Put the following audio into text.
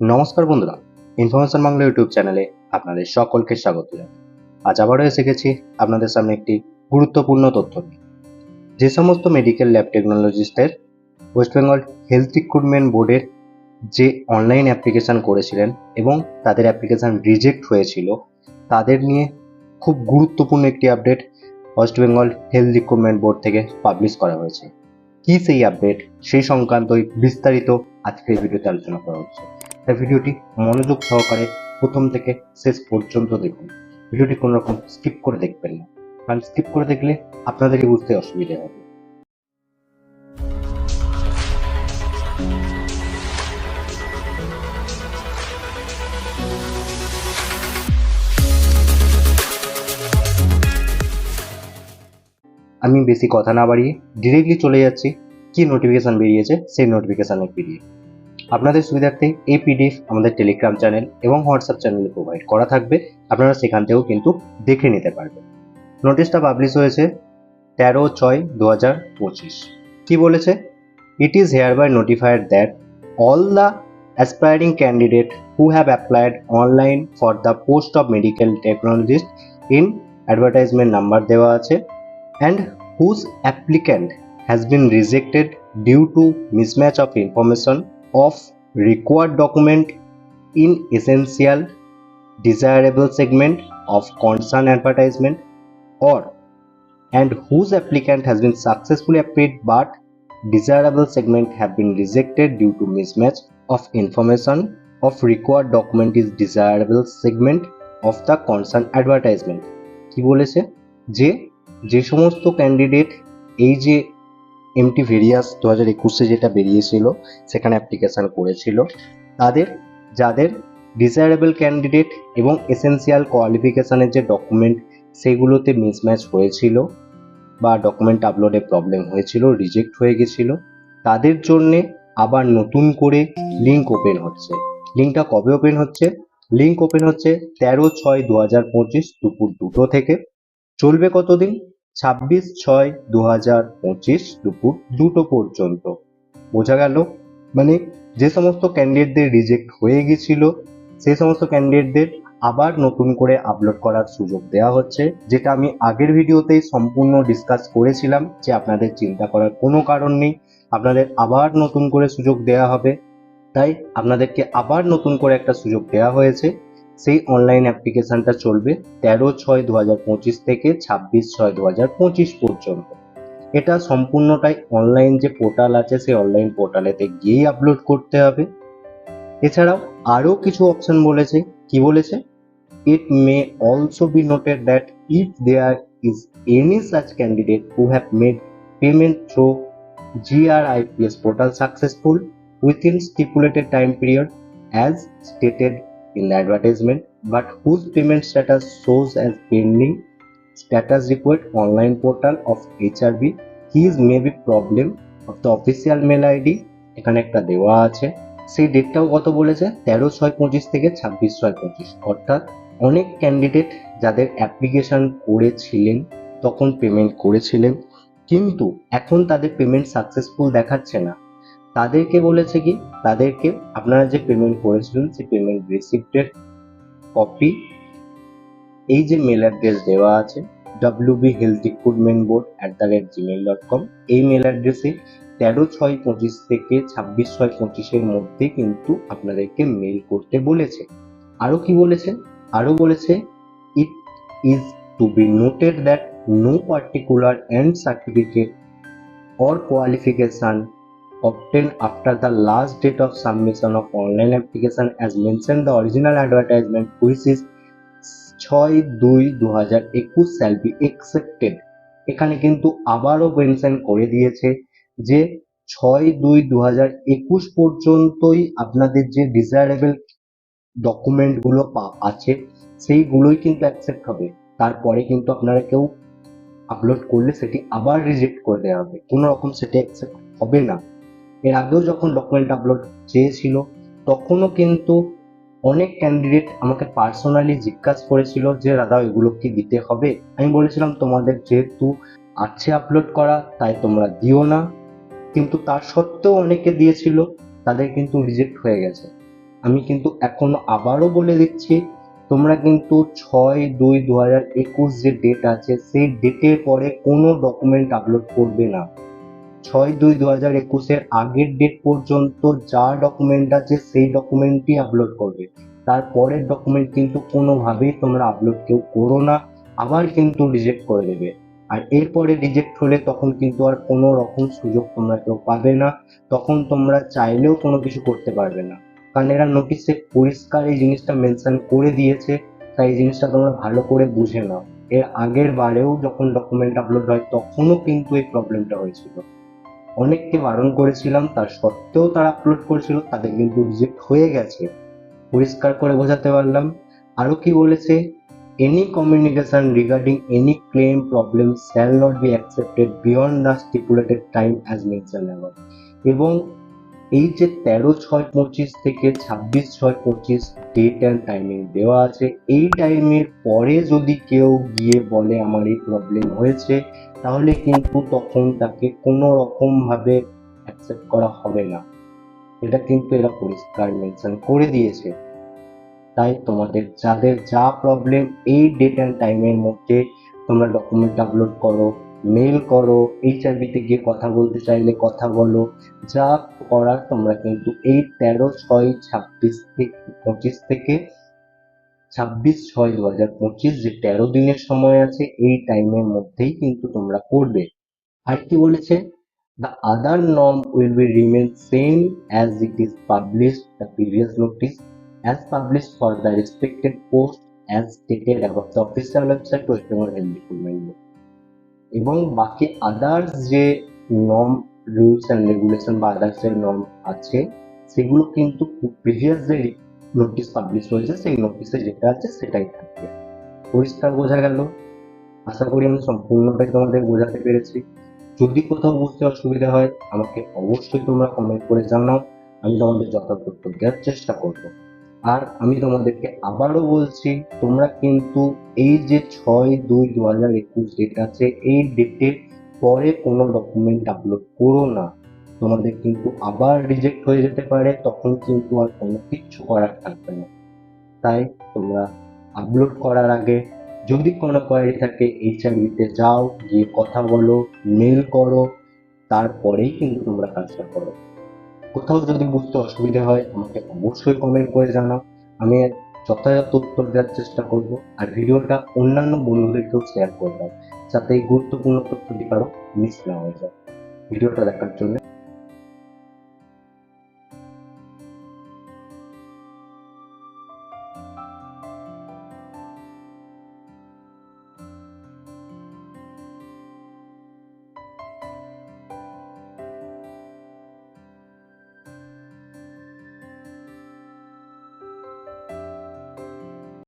নমস্কার বন্ধুরা information Bangla YouTube চ্যানেলে আপনাদের সকলকে স্বাগত জানাই। আজ আবারও এসে গেছি আপনাদের সামনে একটি গুরুত্বপূর্ণ তথ্য নিয়ে। যে সমস্ত মেডিকেল ল্যাব টেকনোলজিস্টের ওয়েস্ট বেঙ্গল হেলথ রিক্রুটমেন্ট বোর্ডের যে অনলাইন অ্যাপ্লিকেশন করেছিলেন এবং তাদের অ্যাপ্লিকেশন রিজেক্ট হয়েছিল, তাদের নিয়ে খুব গুরুত্বপূর্ণ একটি update West Bengal health recruitment board থেকে পাবলিশ করা হয়েছে। কি সেই আপডেট সেই সংক্রান্তই বিস্তারিত আজকের ভিডিওতে আলোচনা করা হচ্ছে। তাই ভিডিওটি মনোযোগ সহকারে প্রথম থেকে শেষ পর্যন্ত দেখুন। ভিডিওটি কোনো রকম স্কিপ করে দেখবেন না। কারণ স্কিপ করে দেখলে আপনাদেরই বুঝতে অসুবিধা হবে। আমি বেশি কথা না বাড়িয়ে ডিরেক্টলি চলে যাচ্ছি। কি নোটিফিকেশন বেরিয়েছে সেই নোটিফিকেশনের পিডিএফ আপনাদের সুবিধার্থে এই পিডিএফ আমাদের টেলিগ্রাম চ্যানেল এবং হোয়াটসঅ্যাপ চ্যানেলে প্রোভাইড করা থাকবে। আপনারা সেখান থেকেও কিন্তু দেখে নিতে পারবেন। নোটিশটা পাবলিশ হয়েছে তেরো ছয় দু হাজার পঁচিশ। কী বলেছে? It is hereby notified that all the aspiring candidate who have applied online for the post of medical technologist in advertisement number দেওয়া আছে and whose applicant has been rejected due to mismatch of information of required document in essential desirable segment of concern advertisement or and whose applicant has been successfully applied but desirable segment have been rejected due to mismatch of information of required document is desirable segment of the concern advertisement কি বলেছে যে যে সমস্ত candidate এই যে MT various দু হাজার একুশে যেটা বেরিয়েছিল, সেখানে অ্যাপ্লিকেশান করেছিল। তাদের, যাদের ডিজায়ারেবল ক্যান্ডিডেট এবং এসেন্সিয়াল কোয়ালিফিকেশানের যে ডকুমেন্ট সেগুলোতে মিসম্যাচ হয়েছিল বা ডকুমেন্ট আপলোডে প্রবলেম হয়েছিল রিজেক্ট হয়ে গেছিল। তাদের জন্যে আবার নতুন করে লিঙ্ক ওপেন হচ্ছে। লিঙ্কটা কবে ওপেন হচ্ছে? লিঙ্ক ওপেন হচ্ছে তেরো ছয় দু হাজার পঁচিশ দুপুর দুটো থেকে। চলবে কতদিন? ছাব্বিশ ছয় দু হাজার পঁচিশ দুপুর দুটো পর্যন্ত। বোঝা গেল? মানে যে সমস্ত ক্যান্ডিডেটদের রিজেক্ট হয়ে গেছিল সেই সমস্ত ক্যান্ডিডেটদের আবার নতুন করে আপলোড করার সুযোগ দেওয়া হচ্ছে, যেটা আমি আগের ভিডিওতেই সম্পূর্ণ ডিসকাস করেছিলাম যে আপনাদের চিন্তা করার কোনো কারণ নেই, আপনাদের আবার নতুন করে সুযোগ দেওয়া হবে। তাই আপনাদেরকে আবার নতুন করে একটা সুযোগ দেওয়া হয়েছে। সেই অনলাইন অ্যাপ্লিকেশনটা চলবে তেরো ছয় দু হাজার পঁচিশ থেকে ছাব্বিশ ছয় দু হাজার পঁচিশ পর্যন্ত। এটা সম্পূর্ণটাই অনলাইন যে পোর্টাল আছে, সেই অনলাইন পোর্টালেতে গিয়েই আপলোড করতে হবে। এছাড়াও আরও কিছু অপশন বলেছে। কি বলেছে? It may also be noted that if there is any such candidate who have made payment throw through GRIPS portal successful within stipulated time period, as stated in advertisement but whose payment status shows as pending status required online portal of HRB his may be problem of the official mail ID এখানে একটা দেওয়া আছে সেই ডেটটাও কত বলেছে তেরো ছয় পঁচিশ থেকে ছাব্বিশ ছয় পঁচিশ অর্থাৎ অনেক ক্যান্ডিডেট যাদের অ্যাপ্লিকেশন করেছিলেন তখন পেমেন্ট করেছিলেন কিন্তু এখন তাদের পেমেন্ট সাকসেসফুল দেখাচ্ছে না তাদেরকে বলেছে কি? তাদেরকে আপনারা যে পেমেন্ট করেছিলেন, সেই পেমেন্ট রিসিপ্টের কপি এই যে মেল অ্যাড্রেস দেওয়া আছে W B health recruitment board at the rate Gmail dot com এই মেল অ্যাড্রেসে তেরো ছয় পঁচিশ থেকে ছাব্বিশ ছয় পঁচিশের মধ্যে কিন্তু আপনাদেরকে মেল করতে বলেছে। আরও কি বলেছে? আরও বলেছে it is to be noted that no particular end certificate or qualification obtained after the last date of submission of online application. As mentioned, the original advertisement, which is ছয় দুই দু হাজার একুশ শ্যাল বি এখানে কিন্তু আবারও mention করে দিয়েছে যে ছয় দুই দু একুশ পর্যন্তই আপনাদের যে ডিজায়ারেবল ডকুমেন্টগুলো আছে, সেইগুলোই কিন্তু অ্যাকসেপ্ট হবে। তারপরে কিন্তু আপনারা কেউ আপলোড করলে সেটি আবার রিজেক্ট করে দেওয়া হবে। কোনো রকম সেটি অ্যাকসেপ্ট হবে না। এর আগেও যখন ডকুমেন্ট আপলোড চেয়েছিল তখনও কিন্তু অনেক ক্যান্ডিডেট আমাকে পার্সোনালি জিজ্ঞাসা করেছিল যে, দাদা, এগুলো কি দিতে হবে? আমি বলেছিলাম, তোমাদের যেহেতু আছে আপলোড করা, তাই তোমরা দিও না। কিন্তু তার সত্ত্বেও অনেকে দিয়েছিল, তাদের কিন্তু রিজেক্ট হয়ে গেছে। আমি কিন্তু এখনও আবারও বলে দিচ্ছি, তোমরা কিন্তু ছয় দুই দু হাজার একুশ যে ডেট আছে, সেই ডেটের পরে কোনো ডকুমেন্ট আপলোড করবে না। ছয় দুই দু হাজার একুশের আগের ডেট পর্যন্ত যা ডকুমেন্ট আছে সেই ডকুমেন্টই আপলোড করবে। তারপরের ডকুমেন্ট কিন্তু কোনোভাবেই তোমরা আপলোড কেউ করো না, আবার কিন্তু রিজেক্ট করে দেবে। আর এরপরে রিজেক্ট হলে তখন কিন্তু আর কোনো রকম সুযোগ তোমরা কেউ পাবে না, তখন তোমরা চাইলেও কোনো কিছু করতে পারবে না। কারণ এরা নোটিশে পরিষ্কার এই জিনিসটা মেনশন করে দিয়েছে, তাই এই জিনিসটা তোমরা ভালো করে বুঝে নাও। এর আগের বারেও যখন ডকুমেন্ট আপলোড হয়, তখনও কিন্তু এই প্রবলেমটা হয়েছিল। অনেককে বারণ করেছিলাম, তার সত্ত্বেও তারা আপলোড করেছিল, তাদের কিন্তু রিজেক্ট হয়ে গেছে। পরিষ্কার করে বোঝাতে পারলাম। আরও কি বলেছে? Any communication regarding any claim problem shall not be accepted beyond the stipulated time as mention above এবং এই যে তেরো, ছয়, পঁচিশ থেকে ছাব্বিশ, ছয়, পঁচিশ ডেট অ্যান্ড টাইমিং দেওয়া আছে, এই টাইমের পরে যদি কেউ গিয়ে বলে, আমার এই প্রবলেম হয়েছে তাহলে কিন্তু তখন তাকে কোনো রকম ভাবে অ্যাকসেপ্ট করা হবে না। এটা কিন্তু এরা পরিষ্কার মেনশন করে দিয়েছে। তাই তোমাদের যাদের যা প্রবলেম এই ডেট অ্যান্ড টাইমের মধ্যে তোমরা ডকুমেন্ট আপলোড করো মেল করো এইচআরবিতে গিয়ে কথা বলতে চাইলে কথা বলো, যা করার তোমরা কিন্তু এই তেরো, ছয়, ছাব্বিশ থেকে পঁচিশ থেকে ছাব্বিশ ছয় দু হাজার পঁচিশ যে তেরো দিনের সময় আছে, এই টাইমের মধ্যেই কিন্তু তোমরা করবে। আর কি বলেছে? The other norm will be remain same as it is published the previous notice as published for the respected post as stated about the official website West Bengal Health Department এবং বাকি আদার্স যে norm rules and regulation বা others যে norm আছে, সেগুলো কিন্তু previous যে notice publish হয়েছে, সেই নোটিশে যেটা আছে সেটাই থাকবে। পরিষ্কার বোঝা গেল? আশা করি আমি সম্পূর্ণটাই তোমাদের বোঝাতে পেরেছি। যদি কোথাও বুঝতে অসুবিধা হয়, আমাকে অবশ্যই তোমরা কমেন্ট করে জানাও। আমি তোমাদের যথাযথ দেওয়ার চেষ্টা করব। আর আমি তোমাদেরকে আবারও বলছি, তোমরা কিন্তু এই যে ছয় দুই দু হাজার একুশ ডেট আছে, এই ডেটের পরে কোনো ডকুমেন্ট আপলোড করো না। তোমাদের কিন্তু আবার রিজেক্ট হয়ে যেতে পারে, তখন কিন্তু আর কোনো কিচ্ছু করার থাকবে না। তাই তোমরা আপলোড করার আগে যদি কোনো কোয়ারি থাকে এইচআরবিতে যাও, গিয়ে কথা বলো মেল করো, তারপরেই কিন্তু তোমরা কাজটা করো। কোথাও যদি বুঝতে অসুবিধা হয়, আমাকে অবশ্যই কমেন্ট করে জানাও। আমি যথাযথ উত্তর দেওয়ার চেষ্টা করব। আর ভিডিওটা অন্যান্য বন্ধুদেরকেও শেয়ার করে দাও, যাতে এই গুরুত্বপূর্ণ তথ্যটি কারও মিস না হয়ে যায়। ভিডিওটা দেখার জন্য